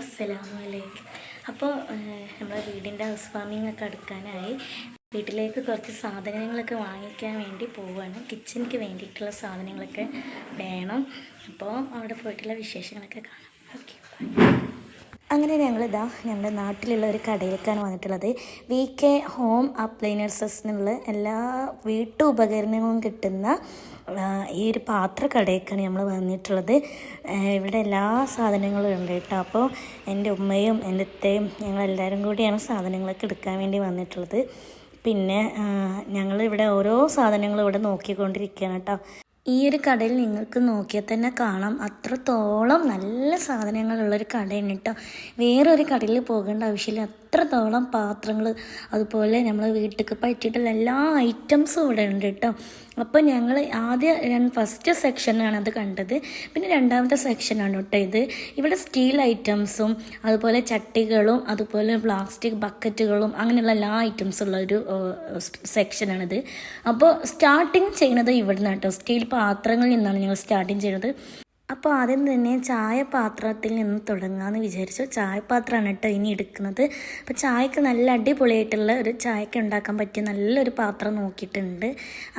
അസ്സലാമു അലൈക്കും അപ്പോൾ നമ്മുടെ വീടിന്റെ ഹൗസ് വാമിംഗ് ഒക്കെ അടുക്കാനായി വീട്ടിലേക്ക് കുറച്ച് സാധനങ്ങളൊക്കെ വാങ്ങിക്കാൻ വേണ്ടി പോവുകയാണ് കിച്ചണിക്ക് വേണ്ടിയിട്ടുള്ള സാധനങ്ങളൊക്കെ വേണം. അപ്പോൾ അവിടെ പോയിട്ടുള്ള വിശേഷങ്ങളൊക്കെ കാണാം. ഓക്കെ അങ്ങനെ ഞങ്ങളിതാ ഞങ്ങളുടെ നാട്ടിലുള്ള ഒരു കടയിലേക്കാണ് വന്നിട്ടുള്ളത്. വി കെ ഹോം അപ്ലൈനൻസസ് എന്നുള്ള എല്ലാ വീട്ടു ഉപകരണങ്ങളും കിട്ടുന്ന ഈ ഒരു പാത്ര കടയിലേക്കാണ് നമ്മൾ വന്നിട്ടുള്ളത് ഇവിടെ എല്ലാ സാധനങ്ങളും ഉണ്ട് കേട്ടോ. അപ്പോൾ എന്റെ ഉമ്മയും എന്റെ അത്തയും ഞങ്ങളെല്ലാവരും കൂടിയാണ് സാധനങ്ങളൊക്കെ എടുക്കാൻ വേണ്ടി വന്നിട്ടുള്ളത്. പിന്നെ ഞങ്ങളിവിടെ ഓരോ സാധനങ്ങളും ഇവിടെ നോക്കിക്കൊണ്ടിരിക്കുകയാണ് കേട്ടോ. ഈ ഒരു കടയിൽ നിങ്ങൾക്ക് നോക്കിയാൽ തന്നെ കാണാം. അത്രത്തോളം നല്ല സാധനങ്ങളുള്ളൊരു കടയാണ് കേട്ടോ വേറൊരു കടയിൽ പോകേണ്ട ആവശ്യമില്ല. അത്രത്തോളം പാത്രങ്ങൾ അതുപോലെ നമ്മൾ വീട്ടിലേക്ക് പറ്റിയിട്ടുള്ള എല്ലാ ഐറ്റംസും ഇവിടെ ഉണ്ട് കേട്ടോ അപ്പോൾ ഞങ്ങൾ ആദ്യം ഫസ്റ്റ് സെക്ഷനാണ് അത് കണ്ടത്. പിന്നെ രണ്ടാമത്തെ സെക്ഷനാണ് കേട്ടോ ഇത്. ഇവിടെ സ്റ്റീൽ ഐറ്റംസും അതുപോലെ ചട്ടികളും അതുപോലെ പ്ലാസ്റ്റിക് ബക്കറ്റുകളും അങ്ങനെയുള്ള എല്ലാ ഐറ്റംസും ഉള്ള ഒരു സെക്ഷനാണിത് അപ്പോൾ സ്റ്റാർട്ടിങ് ചെയ്യുന്നത് ഇവിടുന്ന് കേട്ടോ സ്റ്റീൽ പാത്രങ്ങളിൽ നിന്നാണ് ഞങ്ങൾ സ്റ്റാർട്ടിങ് ചെയ്യുന്നത്. അപ്പോൾ ആദ്യം തന്നെ ചായ പാത്രത്തിൽ നിന്ന് തുടങ്ങാമെന്ന് വിചാരിച്ചു. ചായപാത്രമാണ് കേട്ടോ ഇനി എടുക്കുന്നത്. അപ്പോൾ ചായക്ക് നല്ല അടിപൊളിയായിട്ടുള്ള ഒരു ചായക്ക് ഉണ്ടാക്കാൻ പറ്റിയ നല്ലൊരു പാത്രം നോക്കിയിട്ടുണ്ട്.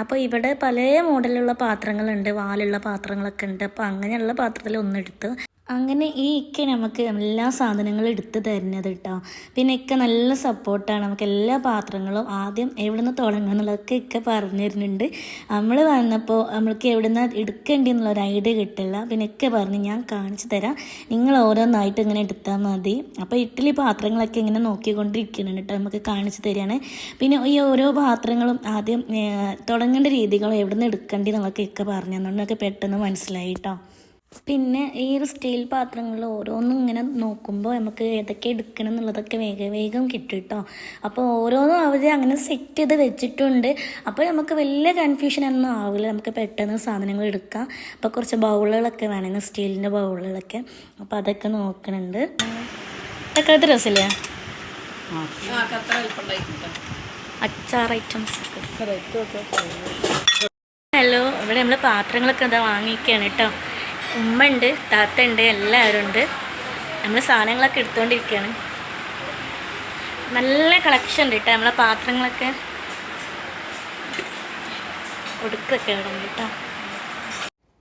അപ്പോൾ ഇവിടെ പല മോഡലുള്ള പാത്രങ്ങളുണ്ട്. വാലുള്ള പാത്രങ്ങളൊക്കെ ഉണ്ട്. അപ്പോൾ അങ്ങനെയുള്ള പാത്രത്തിൽ ഒന്നെടുത്ത് അങ്ങനെ ഈ ഇക്ക നമുക്ക് എല്ലാ സാധനങ്ങളും എടുത്ത് തരുന്നത് കേട്ടോ പിന്നെ ഇക്ക നല്ല സപ്പോർട്ടാണ് നമുക്ക് എല്ലാ പാത്രങ്ങളും ആദ്യം എവിടെ നിന്ന് തുടങ്ങുക എന്നുള്ളതൊക്കെ ഇക്ക പറഞ്ഞു തരുന്നുണ്ട്. നമ്മൾ വന്നപ്പോൾ നമ്മൾക്ക് എവിടെ നിന്ന് എടുക്കേണ്ടി എന്നുള്ള ഒരു ഐഡിയ കിട്ടില്ല. പിന്നെ ഇക്ക പറഞ്ഞ് ഞാൻ കാണിച്ചു തരാം. നിങ്ങൾ ഓരോന്നായിട്ട് ഇങ്ങനെ എടുത്താൽ മതി. അപ്പോൾ ഇഡ്ഡലി പാത്രങ്ങളൊക്കെ ഇങ്ങനെ നോക്കിക്കൊണ്ടിരിക്കുന്നുണ്ട് കേട്ടോ നമുക്ക് കാണിച്ചു തരികയാണ്. പിന്നെ ഈ ഓരോ പാത്രങ്ങളും ആദ്യം തുടങ്ങേണ്ട രീതികളും എവിടെ നിന്ന് എടുക്കേണ്ടി എന്നൊക്കെ ഇക്ക പറഞ്ഞു തന്നുകൊണ്ടൊക്കെ പെട്ടെന്ന് മനസ്സിലായി കേട്ടോ പിന്നെ ഈ ഒരു സ്റ്റീൽ പാത്രങ്ങളിൽ ഓരോന്നും ഇങ്ങനെ നോക്കുമ്പോൾ നമുക്ക് ഏതൊക്കെ എടുക്കണം എന്നുള്ളതൊക്കെ വേഗം വേഗം കിട്ടും കേട്ടോ. അപ്പോൾ ഓരോന്നും അവർ അങ്ങനെ സെറ്റ് ചെയ്ത് വെച്ചിട്ടുണ്ട്. അപ്പോൾ നമുക്ക് വലിയ കൺഫ്യൂഷൻ ഒന്നും ആവില്ല. നമുക്ക് പെട്ടെന്ന് സാധനങ്ങൾ എടുക്കാം. അപ്പോൾ കുറച്ച് ബൗളുകളൊക്കെ വേണമെങ്കിൽ സ്റ്റീലിന്റെ ബൗളുകളൊക്കെ. അപ്പോൾ അതൊക്കെ നോക്കണുണ്ട്. ഇതൊക്കെ ഇത് രസമില്ലേ? അച്ചാർ ഐറ്റംസ് ഒക്കെ. ഹലോ ഇവിടെ നമ്മൾ പാത്രങ്ങളൊക്കെ എന്താ വാങ്ങിക്കുകയാണ് കേട്ടോ. ഉമ്മ ഉണ്ട് താത്ത ഉണ്ട് എല്ലാവരും ഉണ്ട്. നമ്മൾ സാധനങ്ങളൊക്കെ എടുത്തുകൊണ്ടിരിക്കുകയാണ് നല്ല കളക്ഷൻ ഉണ്ട് കേട്ടോ. നമ്മളെ പാത്രങ്ങളൊക്കെ ഒടുക്കൊക്കെ ഇടണം കേട്ടോ.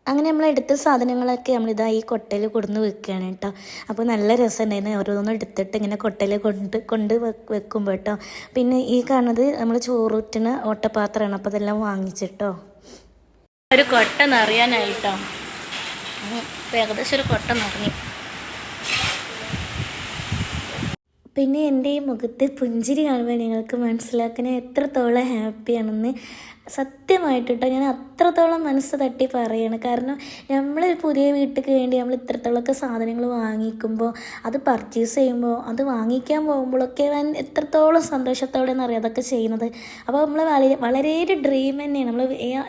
അങ്ങനെ നമ്മൾ എടുത്ത സാധനങ്ങളൊക്കെ നമ്മളിതാ ഈ കൊട്ടയിൽ കൊടുന്ന് വെക്കുകയാണ് കേട്ടോ. അപ്പോൾ നല്ല രസമുണ്ടായിരുന്നു. ഓരോന്നും എടുത്തിട്ട് ഇങ്ങനെ കൊട്ടയിൽ കൊണ്ട് കൊണ്ട് വെക്കുമ്പോൾ കേട്ടോ. പിന്നെ ഈ കാണുന്നത് നമ്മൾ ചോറൂറ്റിന് ഓട്ടപാത്രമാണ്. അപ്പോൾ അതെല്ലാം വാങ്ങിച്ചിട്ടോ. ഒരു കൊട്ട നിറയാനായിട്ടോ ഇപ്പൊ ഏകദേശം ഒരു കൊട്ട നിറഞ്ഞു പിന്നെ എന്റെ ഈ മുഖത്തെ പുഞ്ചിരി കാണുമ്പോൾ നിങ്ങൾക്ക് മനസ്സിലാക്കാൻ എത്രത്തോളം ഹാപ്പിയാണെന്ന് സത്യമായിട്ട് കേട്ടോ ഞാൻ അത്രത്തോളം മനസ്സ് തട്ടി പറയാണ്. കാരണം നമ്മൾ പുതിയ വീട്ടിലേക്ക് വേണ്ടി നമ്മൾ ഇത്രത്തോളമൊക്കെ സാധനങ്ങൾ വാങ്ങിക്കുമ്പോൾ അത് പർച്ചേസ് ചെയ്യുമ്പോൾ അത് വാങ്ങിക്കാൻ പോകുമ്പോഴൊക്കെ ഞാൻ എത്രത്തോളം സന്തോഷത്തോടെ എന്നറിയാം അതൊക്കെ ചെയ്യുന്നത്. അപ്പോൾ നമ്മൾ വളരെ വളരെ ഒരു ഡ്രീം തന്നെയാണ്. നമ്മൾ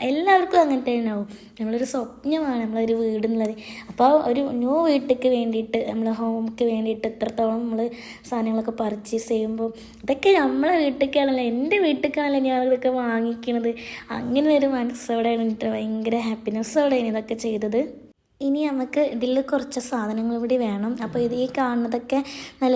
എല്ലാവർക്കും അങ്ങനെ തന്നെ ആവും നമ്മളൊരു സ്വപ്നമാണ് നമ്മളൊരു വീട് എന്നുള്ളത് അപ്പോൾ ഒരു ന്യൂ വീട്ടിലേക്ക് വേണ്ടിയിട്ട് നമ്മൾ ഹോമിക്ക് വേണ്ടിയിട്ട് എത്രത്തോളം നമ്മൾ സാധനങ്ങളൊക്കെ പർച്ചേസ് ചെയ്യുമ്പോൾ ഇതൊക്കെ നമ്മളെ വീട്ടിലേക്കാണല്ലോ എന്റെ വീട്ടിലേക്കാണല്ലോ ഞാൻ ഇതൊക്കെ വാങ്ങിക്കണത്. അങ്ങനെ ഒരു മനസ്സോടെയാണ് എനിക്ക് ഭയങ്കര ഹാപ്പിനെസ്സോടെയാണ് ഇതൊക്കെ ചെയ്തത്. ഇനി നമുക്ക് ഇതിൽ കുറച്ച് സാധനങ്ങൾ കൂടി വേണം. അപ്പോൾ ഇത് ഈ കാണുന്നതൊക്കെ നല്ല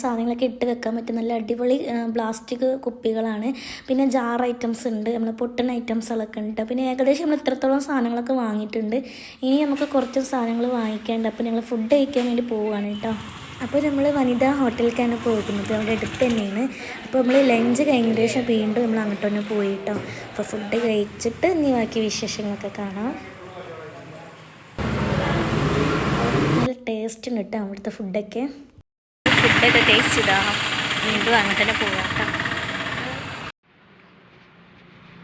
സാധനങ്ങളൊക്കെ ഇട്ട് വെക്കാൻ പറ്റും നല്ല അടിപൊളി പ്ലാസ്റ്റിക് കുപ്പികളാണ്. പിന്നെ ജാർ ഐറ്റംസ് ഉണ്ട്. നമ്മൾ പൊട്ടൻ ഐറ്റംസുകളൊക്കെ ഉണ്ട്. പിന്നെ ഏകദേശം നമ്മൾ ഇത്രത്തോളം സാധനങ്ങളൊക്കെ വാങ്ങിയിട്ടുണ്ട്. ഇനി നമുക്ക് കുറച്ച് സാധനങ്ങൾ വാങ്ങിക്കേണ്ട. അപ്പോൾ ഞങ്ങൾ ഫുഡ് കഴിക്കാൻ വേണ്ടി പോവുകയാണ് കേട്ടോ. അപ്പോൾ നമ്മൾ വനിതാ ഹോട്ടലിലേക്കാണ് പോകുന്നത്. അവിടെ അടുത്ത് തന്നെയാണ്. അപ്പോൾ നമ്മൾ ലഞ്ച് കഴിഞ്ഞതിന് ശേഷം വീണ്ടും നമ്മൾ അങ്ങോട്ട് തന്നെ പോയി കേട്ടോ അപ്പോൾ ഫുഡ് കഴിച്ചിട്ട് ഇനി ബാക്കി വിശേഷങ്ങളൊക്കെ കാണാം. നല്ല ടേസ്റ്റ് ഉണ്ട് കേട്ടോ അവിടുത്തെ ഫുഡൊക്കെ ഫുഡൊക്കെ ടേസ്റ്റ് ചെയ്താ വീണ്ടും അങ്ങനെ തന്നെ പോകാം കേട്ടോ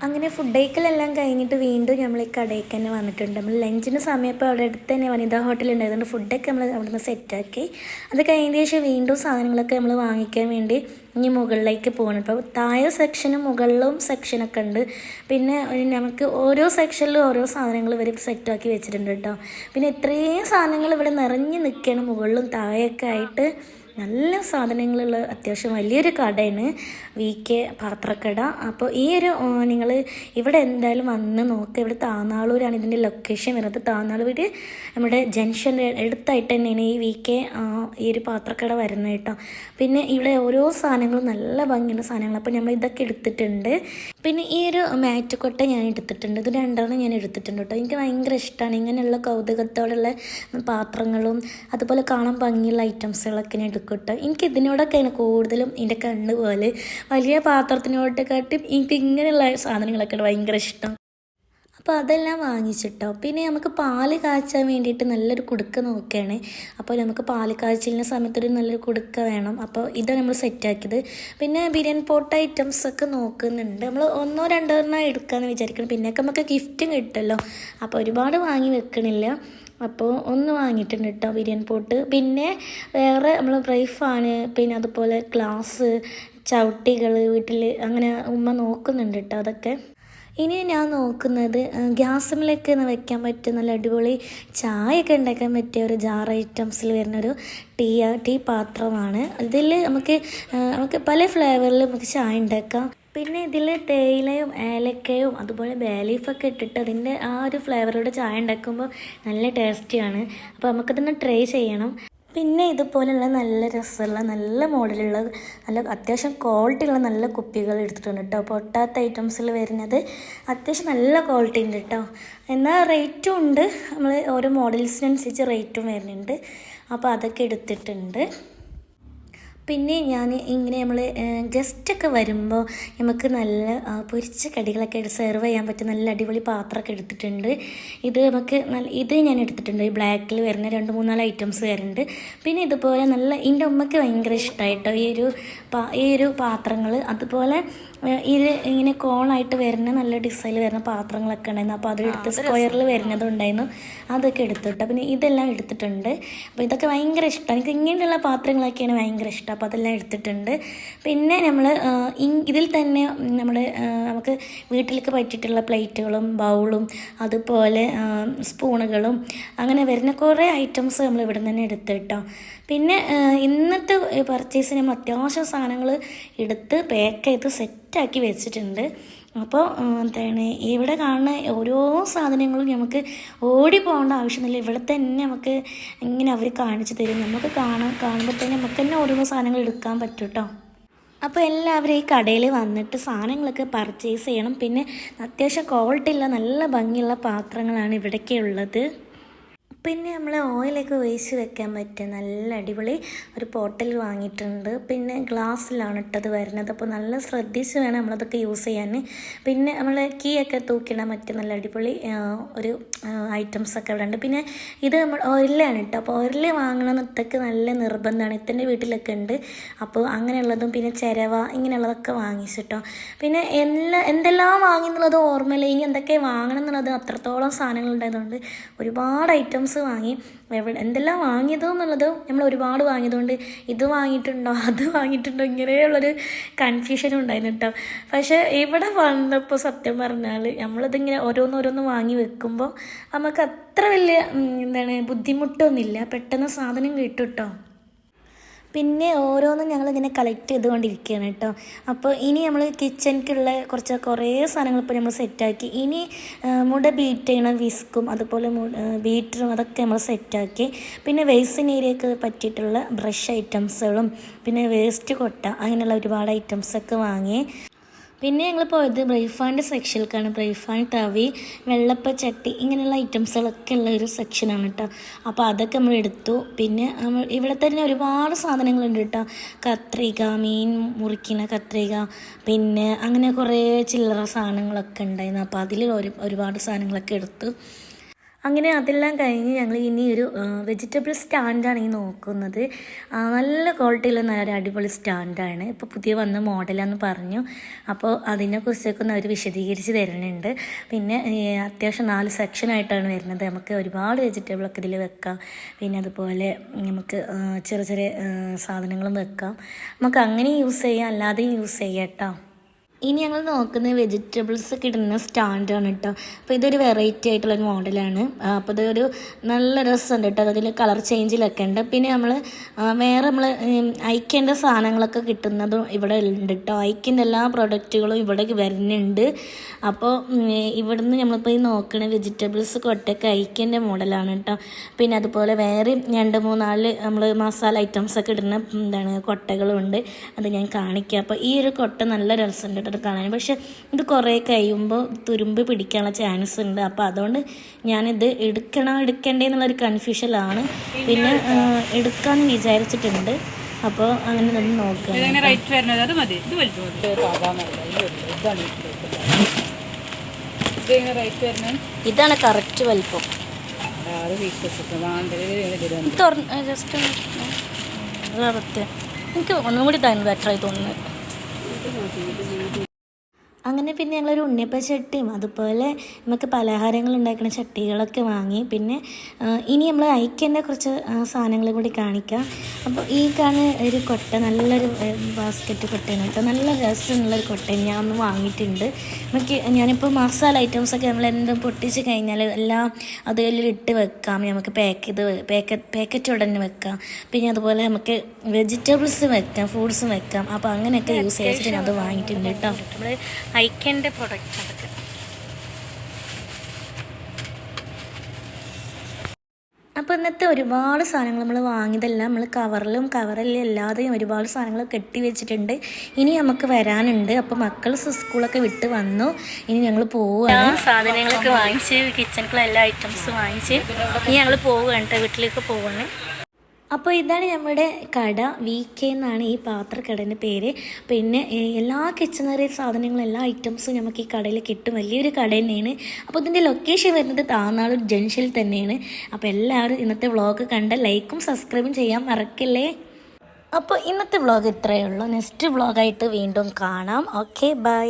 അങ്ങനെ ഫുഡ് കഴിക്കലെല്ലാം കഴിഞ്ഞിട്ട് വീണ്ടും നമ്മൾ ഈ കടയിലേക്ക് തന്നെ വന്നിട്ടുണ്ട്. നമ്മൾ ലഞ്ചിന് സമയപ്പോൾ അവിടെ അടുത്ത് തന്നെ വനിതാ ഹോട്ടൽ ഉണ്ടായിരുന്നു ഫുഡൊക്കെ നമ്മൾ അവിടുന്ന് സെറ്റാക്കി അത് കഴിഞ്ഞ ശേഷം വീണ്ടും സാധനങ്ങളൊക്കെ നമ്മൾ വാങ്ങിക്കാൻ വേണ്ടി ഇനി മുകളിലേക്ക് പോകണം. ഇപ്പോൾ താഴെ സെക്ഷനും മുകളിലും സെക്ഷനൊക്കെ ഉണ്ട്. പിന്നെ നമുക്ക് ഓരോ സെക്ഷനിലും ഓരോ സാധനങ്ങൾ ഇവർ സെറ്റാക്കി വെച്ചിട്ടുണ്ട് കേട്ടോ. പിന്നെ ഇത്രയും സാധനങ്ങൾ ഇവിടെ നിറഞ്ഞ് നിൽക്കുകയാണ് മുകളിലും താഴെയൊക്കെ ആയിട്ട്. നല്ല സാധനങ്ങളുള്ള അത്യാവശ്യം വലിയൊരു കടയാണ് വി കെ പാത്രക്കട. അപ്പോൾ ഈ ഒരു നിങ്ങൾ ഇവിടെ എന്തായാലും വന്ന് നോക്കുക ഇവിടെ താന്നാളൂരാണ് ഇതിന്റെ ലൊക്കേഷൻ വരുന്നത്. താന്നാളൂർ നമ്മുടെ ജംഗ്ഷന്റെ അടുത്തായിട്ട് തന്നെയാണ് ഈ വി കെ ഈ ഒരു പാത്രക്കട വരുന്നത് കേട്ടോ. പിന്നെ ഇവിടെ ഓരോ സാധനങ്ങളും നല്ല ഭംഗിയുള്ള സാധനങ്ങൾ അപ്പോൾ നമ്മൾ ഇതൊക്കെ എടുത്തിട്ടുണ്ട്. പിന്നെ ഈ ഒരു മാറ്റുകൊട്ട ഞാൻ എടുത്തിട്ടുണ്ട്. ഇത് രണ്ടെണ്ണം ഞാൻ എടുത്തിട്ടുണ്ട് കേട്ടോ. എനിക്ക് ഭയങ്കര ഇഷ്ടമാണ് ഇങ്ങനെയുള്ള കൗതുകത്തോടുള്ള പാത്രങ്ങളും അതുപോലെ കാണാൻ ഭംഗിയുള്ള ഐറ്റംസുകളൊക്കെ ഞാൻ എടുക്കും കേട്ടോ എനിക്ക് ഇതിനോടൊക്കെയാണ് കൂടുതലും എന്റെ കണ്ണ് പോലെ. വലിയ പാത്രത്തിനോട്ടൊക്കെ എനിക്ക് ഇങ്ങനെയുള്ള സാധനങ്ങളൊക്കെ ഭയങ്കര ഇഷ്ടം. അപ്പോൾ അതെല്ലാം വാങ്ങിച്ചിട്ടോ. പിന്നെ നമുക്ക് പാൽ കാച്ചാൻ വേണ്ടിയിട്ട് നല്ലൊരു കുടുക്ക നോക്കുകയാണ്. അപ്പോൾ നമുക്ക് പാൽ കാച്ചിലിന്റെ സമയത്തൊരു നല്ലൊരു കുടുക്ക വേണം. അപ്പോൾ ഇതാണ് നമ്മൾ സെറ്റാക്കിയത് പിന്നെ ബിരിയാണി പോട്ട ഐറ്റംസ് ഒക്കെ നോക്കുന്നുണ്ട്. നമ്മൾ ഒന്നോ രണ്ടോ എണ്ണം എടുക്കാമെന്ന് വിചാരിക്കണം പിന്നെയൊക്കെ നമുക്ക് ഗിഫ്റ്റും കിട്ടുമല്ലോ. അപ്പോൾ ഒരുപാട് വാങ്ങി വെക്കണില്ല. അപ്പോൾ ഒന്ന് വാങ്ങിയിട്ടുണ്ട് കേട്ടോ ബിരിയാണി പോട്ട്. പിന്നെ വേറെ നമ്മൾ ബ്രൈഫാണ് പിന്നെ അതുപോലെ ഗ്ലാസ് ചവിട്ടികൾ വീട്ടിൽ അങ്ങനെ ഉമ്മ നോക്കുന്നുണ്ട് കേട്ടോ അതൊക്കെ. ഇനി ഞാൻ നോക്കുന്നത് ഗ്യാസുമിലേക്ക് വെക്കാൻ പറ്റിയ നല്ല അടിപൊളി ചായയൊക്കെ ഉണ്ടാക്കാൻ പറ്റിയ ഒരു ജാർ ഐറ്റംസിൽ വരുന്നൊരു ടീ ടീ പാത്രമാണ്. ഇതിൽ നമുക്ക് നമുക്ക് പല ഫ്ലേവറിൽ നമുക്ക് ചായ ഉണ്ടാക്കാം. പിന്നെ ഇതിൽ തേയിലയും ഏലക്കയും അതുപോലെ ബേലീഫൊക്കെ ഇട്ടിട്ട് അതിന്റെ ആ ഒരു ഫ്ലേവറോടെ ചായ ഉണ്ടാക്കുമ്പോൾ നല്ല ടേസ്റ്റിയാണ് അപ്പോൾ നമുക്കതൊന്ന് ട്രൈ ചെയ്യണം. പിന്നെ ഇതുപോലെയുള്ള നല്ല രസമുള്ള നല്ല മോഡലുള്ള നല്ല അത്യാവശ്യം ക്വാളിറ്റി ഉള്ള നല്ല കുപ്പികൾ എടുത്തിട്ടുണ്ട് കേട്ടോ പൊട്ടാത്ത ഐറ്റംസിൽ വരുന്നത് അത്യാവശ്യം നല്ല ക്വാളിറ്റി ഉണ്ട് കേട്ടോ എന്നാൽ റേറ്റും ഉണ്ട്. നമ്മൾ ഓരോ മോഡൽസിനനുസരിച്ച് റേറ്റും വരുന്നുണ്ട്. അപ്പോൾ അതൊക്കെ എടുത്തിട്ടുണ്ട്. പിന്നെ ഞാൻ ഇങ്ങനെ നമ്മൾ ഗസ്റ്റൊക്കെ വരുമ്പോൾ നമുക്ക് നല്ല പൊരിച്ച കടികളൊക്കെ സെർവ് ചെയ്യാൻ പറ്റും നല്ല അടിപൊളി പാത്രമൊക്കെ എടുത്തിട്ടുണ്ട്. ഇത് നമുക്ക് നല്ല ഇത് ഞാൻ എടുത്തിട്ടുണ്ട്. ഈ ബ്ലാക്കിൽ വരുന്ന രണ്ട് മൂന്നാൽ ഐറ്റംസ് വരുന്നുണ്ട്. പിന്നെ ഇതുപോലെ നല്ല എന്റെ ഉമ്മയ്ക്ക് ഭയങ്കര ഇഷ്ടമായിട്ടോ ഈ ഒരു ഈ ഒരു പാത്രങ്ങൾ. അതുപോലെ ഇത് ഇങ്ങനെ കോണായിട്ട് വരുന്ന നല്ല ഡിസൈനിൽ വരുന്ന പാത്രങ്ങളൊക്കെ ഉണ്ടായിരുന്നു. അപ്പോൾ അതെടുത്ത് സ്ക്വയറിൽ വരുന്നതുണ്ടായിരുന്നു അതൊക്കെ എടുത്തിട്ട് പിന്നെ ഇതെല്ലാം എടുത്തിട്ടുണ്ട്. അപ്പോൾ ഇതൊക്കെ ഭയങ്കര ഇഷ്ടമാണ് എനിക്ക് ഇങ്ങനെയുള്ള പാത്രങ്ങളൊക്കെയാണ് ഭയങ്കര ഇഷ്ടം. അപ്പോൾ അതെല്ലാം എടുത്തിട്ടുണ്ട്. പിന്നെ നമ്മൾ ഇതിൽ തന്നെ നമ്മൾ നമുക്ക് വീട്ടിലേക്ക് പറ്റിയിട്ടുള്ള പ്ലേറ്റുകളും ബൗളും അതുപോലെ സ്പൂണുകളും അങ്ങനെ വരുന്ന കുറേ ഐറ്റംസ് നമ്മൾ ഇവിടെ നിന്ന് തന്നെ എടുത്തിട്ടോ പിന്നെ ഇന്നത്തെ പർച്ചേസിന് നമ്മൾ അത്യാവശ്യം സാധനങ്ങൾ എടുത്ത് പാക്ക് ചെയ്ത് സെറ്റാക്കി വെച്ചിട്ടുണ്ട്. അപ്പോൾ എന്താണ് ഇവിടെ കാണുന്ന ഓരോ സാധനങ്ങളും നമുക്ക് ഓടി പോകേണ്ട ആവശ്യമൊന്നുമില്ല. ഇവിടെ തന്നെ നമുക്ക് ഇങ്ങനെ അവർ കാണിച്ചു തരും. നമുക്ക് കാണാൻ കാണുമ്പോൾ തന്നെ നമുക്ക് തന്നെ ഓരോ സാധനങ്ങൾ എടുക്കാൻ പറ്റും കേട്ടോ അപ്പോൾ എല്ലാവരും ഈ കടയിൽ വന്നിട്ട് സാധനങ്ങളൊക്കെ പർച്ചേസ് ചെയ്യണം. പിന്നെ അത്യാവശ്യം ക്വാളിറ്റി ഉള്ള നല്ല ഭംഗിയുള്ള പാത്രങ്ങളാണ് ഇവിടേക്ക് ഉള്ളത്. പിന്നെ നമ്മൾ ഓയിലൊക്കെ ഒഴിച്ച് വെക്കാൻ പറ്റിയ നല്ല അടിപൊളി ഒരു പോട്ടൽ വാങ്ങിയിട്ടുണ്ട്. പിന്നെ ഗ്ലാസ്സിലാണ് ഇട്ടത് വരുന്നത്. അപ്പോൾ നല്ല ശ്രദ്ധിച്ച് വേണം നമ്മളതൊക്കെ യൂസ് ചെയ്യാൻ പിന്നെ നമ്മൾ കീ ഒക്കെ തൂക്കിയിടാൻ പറ്റിയ നല്ല അടിപൊളി ഒരു ഐറ്റംസ് ഒക്കെ ഇവിടെ ഉണ്ട് പിന്നെ ഇത് നമ്മൾ ഓയിലാണ് കേട്ടോ അപ്പോൾ ഓയിൽ വാങ്ങണമെന്നൊക്കെ നല്ല നിർബന്ധമാണ്. ഇത്തന്റെ വീട്ടിലൊക്കെ ഉണ്ട്. അപ്പോൾ അങ്ങനെയുള്ളതും പിന്നെ ചിരവ ഇങ്ങനെയുള്ളതൊക്കെ വാങ്ങിച്ചിട്ടോ. പിന്നെ എല്ലാ എന്തെല്ലാം വാങ്ങി എന്നുള്ളത് ഓർമ്മയില്ല. ഇനി എന്തൊക്കെ വാങ്ങണം എന്നുള്ളത് അത്രത്തോളം സാധനങ്ങൾ ഉണ്ടായതുകൊണ്ട് ഒരുപാട് ഐറ്റംസ് ഐറ്റംസ് വാങ്ങി എവിടെ എന്തെല്ലാം വാങ്ങിയത് എന്നുള്ളത് നമ്മൾ ഒരുപാട് വാങ്ങിയതുകൊണ്ട് ഇത് വാങ്ങിയിട്ടുണ്ടോ അത് വാങ്ങിയിട്ടുണ്ടോ ഇങ്ങനെയുള്ളൊരു കൺഫ്യൂഷനും ഉണ്ടായിരുന്നു കേട്ടോ. പക്ഷേ ഇവിടെ വന്നപ്പോൾ സത്യം പറഞ്ഞാൽ നമ്മളിതിങ്ങനെ ഓരോന്നോരോന്ന് വാങ്ങി വെക്കുമ്പോൾ നമുക്ക് അത്ര വലിയ എന്താണ് ബുദ്ധിമുട്ടൊന്നുമില്ല. പെട്ടെന്ന് സാധനം കിട്ടും കേട്ടോ. പിന്നെ ഓരോന്നും ഞങ്ങളിങ്ങനെ കളക്ട് ചെയ്തുകൊണ്ടിരിക്കുകയാണ് കേട്ടോ. അപ്പോൾ ഇനി നമ്മൾ കിച്ചണിക്കുള്ള കുറച്ച് കുറേ സാധനങ്ങൾ ഇപ്പോൾ നമ്മൾ സെറ്റാക്കി ഇനി മുട ബീറ്റ് ചെയ്യണ വിസ്കും അതുപോലെ ബീറ്ററും അതൊക്കെ നമ്മൾ സെറ്റാക്കി പിന്നെ വേസ്റ്റിൻ ഏരിയക്ക് പറ്റിയിട്ടുള്ള ബ്രഷ് ഐറ്റംസുകളും പിന്നെ വേസ്റ്റ് കൊട്ട അങ്ങനെയുള്ള ഒരുപാട് ഐറ്റംസൊക്കെ വാങ്ങി. പിന്നെ ഞങ്ങൾ പോയത് ബ്രൈഫാന്റെ സെക്ഷനിലേക്കാണ്. ബ്രൈഫാൻ തവി വെള്ളപ്പ ചട്ടി ഇങ്ങനെയുള്ള ഐറ്റംസുകളൊക്കെ ഉള്ള ഒരു സെക്ഷനാണ് കേട്ടോ അപ്പോൾ അതൊക്കെ നമ്മൾ എടുത്തു. പിന്നെ നമ്മൾ ഇവിടെ തന്നെ ഒരുപാട് സാധനങ്ങളുണ്ട് കേട്ടോ കത്രിക മീൻ മുറിക്കുന്ന കത്രിക പിന്നെ അങ്ങനെ കുറേ ചില്ലറ സാധനങ്ങളൊക്കെ ഉണ്ടായിരുന്നു. അപ്പോൾ അതിൽ ഒരു ഒരുപാട് സാധനങ്ങളൊക്കെ എടുത്തു. അങ്ങനെ അതെല്ലാം കഴിഞ്ഞ് ഞങ്ങൾ ഇനി ഒരു വെജിറ്റബിൾ സ്റ്റാൻഡാണ് ഈ നോക്കുന്നത്. നല്ല ക്വാളിറ്റിയുള്ള നല്ല അടിപൊളി സ്റ്റാൻഡാണ് ഇപ്പോൾ പുതിയ വന്ന മോഡലാന്ന് പറഞ്ഞു. അപ്പോൾ അതിനെക്കുറിച്ചൊക്കെ ഒന്ന് അവർ വിശദീകരിച്ച് തരുന്നുണ്ട്. പിന്നെ അത്യാവശ്യം നാല് സെക്ഷനായിട്ടാണ് വരുന്നത്. നമുക്ക് ഒരുപാട് വെജിറ്റബിളൊക്കെ ഇതിൽ വെക്കാം. പിന്നെ അതുപോലെ നമുക്ക് ചെറിയ ചെറിയ സാധനങ്ങളും വെക്കാം. നമുക്ക് അങ്ങനെ യൂസ് ചെയ്യാം അല്ലാതെയും യൂസ് ചെയ്യാം കേട്ടോ. ഇനി ഞങ്ങൾ നോക്കുന്ന വെജിറ്റബിൾസ് കിട്ടുന്ന സ്റ്റാൻഡാണ് കേട്ടോ അപ്പോൾ ഇതൊരു വെറൈറ്റി ആയിട്ടുള്ളൊരു മോഡലാണ് അപ്പോൾ ഇതൊരു നല്ല രസമുണ്ട് കേട്ടോ അതിൽ കളർ ചേഞ്ചിലൊക്കെ ഉണ്ട്. പിന്നെ നമ്മൾ വേറെ നമ്മൾ ഐക്യന്റെ സാധനങ്ങളൊക്കെ കിട്ടുന്നതും ഇവിടെ ഉണ്ട് കേട്ടോ ഐക്യന്റെ എല്ലാ പ്രൊഡക്റ്റുകളും ഇവിടെ വരുന്നുണ്ട്. അപ്പോൾ ഇവിടുന്ന് നമ്മളിപ്പോൾ ഈ നോക്കുന്ന വെജിറ്റബിൾസ് കൊട്ടൊക്കെ ഐക്യന്റെ മോഡലാണ് കേട്ടോ പിന്നെ അതുപോലെ വേറെ രണ്ട് മൂന്നാൽ നമ്മൾ മസാല ഐറ്റംസൊക്കെ ഇടുന്ന എന്താണ് കൊട്ടകളുണ്ട്. അത് ഞാൻ കാണിക്കാം. അപ്പോൾ ഈ ഒരു കൊട്ട നല്ല രസമുണ്ട് കേട്ടോ ഇത് പക്ഷേ പക്ഷെ ഇത് കുറേ കഴിയുമ്പോൾ തുരുമ്പ് പിടിക്കാനുള്ള ചാൻസ് ഉണ്ട്. അപ്പോൾ അതുകൊണ്ട് ഞാനിത് എടുക്കണോ എടുക്കണ്ടേ എന്നുള്ളൊരു കൺഫ്യൂഷനിലാണ് പിന്നെ എടുക്കാൻ എടുക്കാമെന്ന് വിചാരിച്ചിട്ടുണ്ട്. അപ്പോൾ അങ്ങനെ നമ്മൾ നോക്കാം. ഇതാണ് കറക്റ്റ് വലിപ്പം. ജസ്റ്റ് എനിക്ക് ഒന്നും കൂടി തന്നെ ബെറ്ററായി തോന്നുന്നു 这个是一个 അങ്ങനെ പിന്നെ ഞങ്ങളൊരു ഉണ്ണിയപ്പ ചട്ടിയും അതുപോലെ നമുക്ക് പലഹാരങ്ങൾ ഉണ്ടാക്കുന്ന ചട്ടികളൊക്കെ വാങ്ങി. പിന്നെ ഇനി നമ്മൾ ഐക്യന്റെ കുറച്ച് സാധനങ്ങൾ കൂടി കാണിക്കാം. അപ്പോൾ ഈ കാണുന്ന ഒരു കൊട്ട നല്ലൊരു ബാസ്ക്കറ്റ് കൊട്ടയാണ് കേട്ടോ. നല്ല രസമുള്ളൊരു കൊട്ടയാണ്. ഞാൻ ഒന്ന് വാങ്ങിയിട്ടുണ്ട്. നമുക്ക് ഞാനിപ്പോൾ മസാല ഐറ്റംസൊക്കെ നമ്മൾ എന്തും പൊട്ടിച്ച് കഴിഞ്ഞാൽ എല്ലാം അതിലിട്ട് വെക്കാം. നമുക്ക് പാക്ക് ചെയ്ത് പാക്കറ്റ് പാക്കറ്റ് ഉടനെ വെക്കാം. പിന്നെ അതുപോലെ നമുക്ക് വെജിറ്റബിൾസ് വെക്കാം ഫ്രൂട്ട്സും വെക്കാം. അപ്പോൾ അങ്ങനെയൊക്കെ യൂസ് ചെയ്തിട്ട് ഞാൻ അത് വാങ്ങിയിട്ടുണ്ട് കേട്ടോ. നമ്മൾ ഐക്യന്റെ പ്രൊഡക്റ്റ് അതൊക്കെ. അപ്പോൾ ഇന്നത്തെ ഒരുപാട് സാധനങ്ങൾ നമ്മൾ വാങ്ങിയതെല്ലാം നമ്മൾ കവറിലും കവറിലും അല്ലാതെയും ഒരുപാട് സാധനങ്ങൾ കെട്ടി വെച്ചിട്ടുണ്ട്. ഇനി നമുക്ക് വരാനുണ്ട്. അപ്പോൾ മക്കൾ സ്കൂളൊക്കെ വിട്ട് വന്നു. ഇനി ഞങ്ങൾ പോവുകയാണ് സാധനങ്ങളൊക്കെ വാങ്ങിച്ച് കിച്ചണിക്കുള്ള എല്ലാ ഐറ്റംസും വാങ്ങിച്ച് ഇനി ഞങ്ങൾ പോവുകയാണ് കേട്ടോ വീട്ടിലേക്ക് പോവുകയാണ് അപ്പോൾ ഇതാണ് നമ്മുടെ കട വി കെ എന്നാണ് ഈ പാത്രക്കടേന്റെ പേര്. പിന്നെ എല്ലാ കിച്ചണറി സാധനങ്ങളും എല്ലാ ഐറ്റംസും നമുക്ക് ഈ കടയിൽ കിട്ടും. വലിയൊരു കട തന്നെയാണ്. അപ്പോൾ ഇതിന്റെ ലൊക്കേഷൻ വരുന്നത് താന്നാളൂർ ജംഗ്ഷനിൽ തന്നെയാണ്. അപ്പോൾ എല്ലാവരും ഇന്നത്തെ വ്ളോഗ് കണ്ട് ലൈക്കും സബ്സ്ക്രൈബും ചെയ്യാൻ മറക്കല്ലേ? അപ്പോൾ ഇന്നത്തെ വ്ളോഗ് ഇത്രയേ ഉള്ളൂ. നെക്സ്റ്റ് വ്ളോഗായിട്ട് വീണ്ടും കാണാം. Okay bye